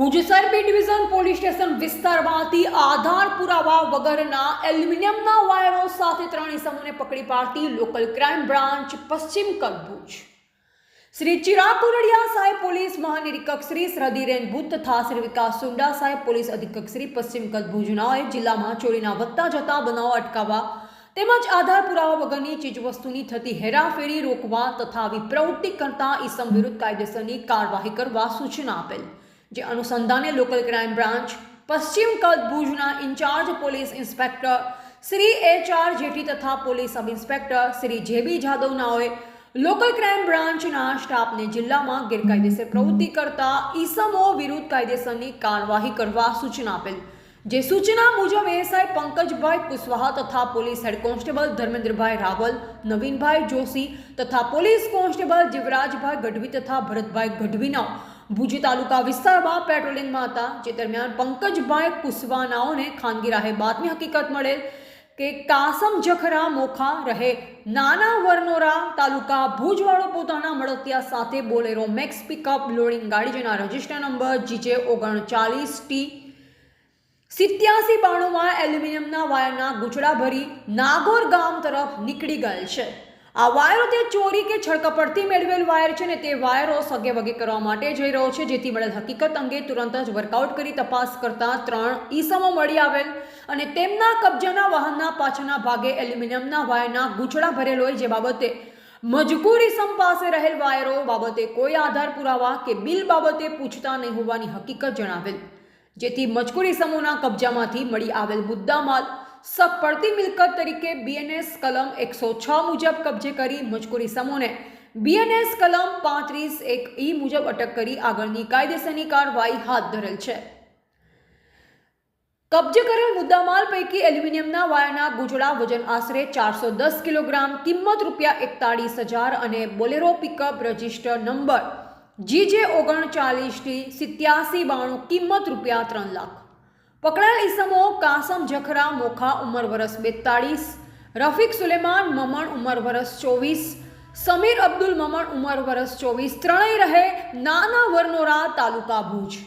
ભુજસર B division police station વિસ્તારમાંથી આધાર પુરાવા વગરના એલ્યુમિનિયમના વાયરો સાથે ત્રણ ઇસમોને પકડી પાડતી લોકલ ક્રાઇમ બ્રાન્ચ પશ્ચિમ કચ્છ શ્રી ચિરાગ કુરડિયા સાહેબ પોલીસ મહાનિરીક્ષક શ્રી શ્રદ્ધિરેન ભૂત તથા શ્રી વિકાસ સુંડા સાહેબ પોલીસ અધિક્ષક શ્રી પશ્ચિમ કચ્છ ભુજનાઓએ જિલ્લામાં ચોરીના વધતા જતા બનાવો અટકાવવા તેમજ આધાર પુરાવા વગરની ચીજવસ્તુની થતી હેરાફેરી રોકવા તથા આવી પ્રવૃત્તિ કરતા ઇસમ વિરુદ્ધ કાયદેસરની કાર્યવાહી કરવા સૂચના આપેલ. જે અનુસંધાને લોકલ ક્રાઇમ બ્રાન્ચ, પશ્ચિમ કચ્છ ભુજના in charge police inspector Shri H R Jethi તથા પોલીસ સબ ઇન્સ્પેક્ટર શ્રી જે બી જાદવનાઓએ લોકલ ક્રાઇમ બ્રાન્ચના સ્ટાફને જિલ્લામાં ગેરકાયદેસર પ્રવૃત્તિ કરતા ઈસમો વિરુદ્ધ કાયદેસરની કાર્યવાહી કરવા સૂચના આપેલ. જે સૂચના મુજબ એએસઆઈ પંકજભાઈ કુશવાહા તથા police head constable Dharmendrabhai Raval, Navinbhai Joshi તથા પોલીસ કોન્સ્ટેબલ જીવરાજભાઈ ગઢવી તથા ભરતભાઈ ગઢવીના ભુજ તાલુકા વિસ્તારમાં પેટ્રોલિંગમાં હતા. જે દરમિયાન પંકજભાઈ કુસવાનાઓને ખાનગી રાહે બાતમી હકીકત મળેલ કે કાસમ જખરા મોખા રહે નાના વરનોરા તાલુકા ભુજવાળો પોતાના મળતિયા સાથે બોલેરો મેક્સ પિકઅપ લોડિંગ ગાડી જેના રજિસ્ટર નંબર જીજે ઓગણચાલીસ ટી સિત્યાસી બાણુંમાં એલ્યુમિનિયમના વાયરના ગુચડા ભરી નાગોર ગામ તરફ નીકળી ગયેલ છે. આ વાયરો તે ચોરી કે છળકપટથી મેળવેલ વાયર છે ને તે વાયરો સગે વગે કરવા માટે જઈ રહ્યો છે. જેથી મળેલ હકીકત અંગે તુરંત જ વર્કઆઉટ કરી તપાસ કરતા ત્રણ ઈસમો મળી આવેલ અને તેમના કબજાના વાહનના પાછળના ભાગે એલ્યુમિનિયમના વાયરના ગૂંચડા ભરેલ હોય જે બાબતે મજબૂર ઈસમ પાસે રહેલ વાયરો બાબતે કોઈ આધાર પુરાવા કે બિલ બાબતે પૂછતા નહીં હોવાની હકીકત જણાવેલ. જેથી મજકૂર ઈસમોના કબજામાંથી મળી આવેલ મુદ્દામાલ સક પડતી મિલકત તરીકે બીએનએસ કલમ એકસો છ મુજબ કબજે કરી મજકૂરી સમૂહને. બીએનએસ કલમ પાંત્રીસ એક ઈ મુજબ અટક કરી આગળની કાયદેસરની કાર્યવાહી હાથ ધરેલ છે. કબજે કરેલ મુદ્દામાલ પૈકી એલ્યુમિનિયમના વાયરના ગુજડા વજન આશરે ચારસો દસ કિલોગ્રામ, કિંમત રૂપિયા એકતાળીસ હજાર અને Bolero pickup register number GJ ઓગણચાલીસથી સિત્યાસી બાણું, કિંમત રૂપિયા ત્રણ લાખ. પકડાયેલ ઈસમો કાસમ જખરા, મોખા, ઉંમર વરસ બેતાળીસ, રફીક સુલેમાન, મમણ, ઉંમર વરસ ચોવીસ, સમીર અબ્દુલ મમણ, ઉંમર વરસ ચોવીસ, ત્રણેય રહે નાના વરનોરા તાલુકા ભુજ.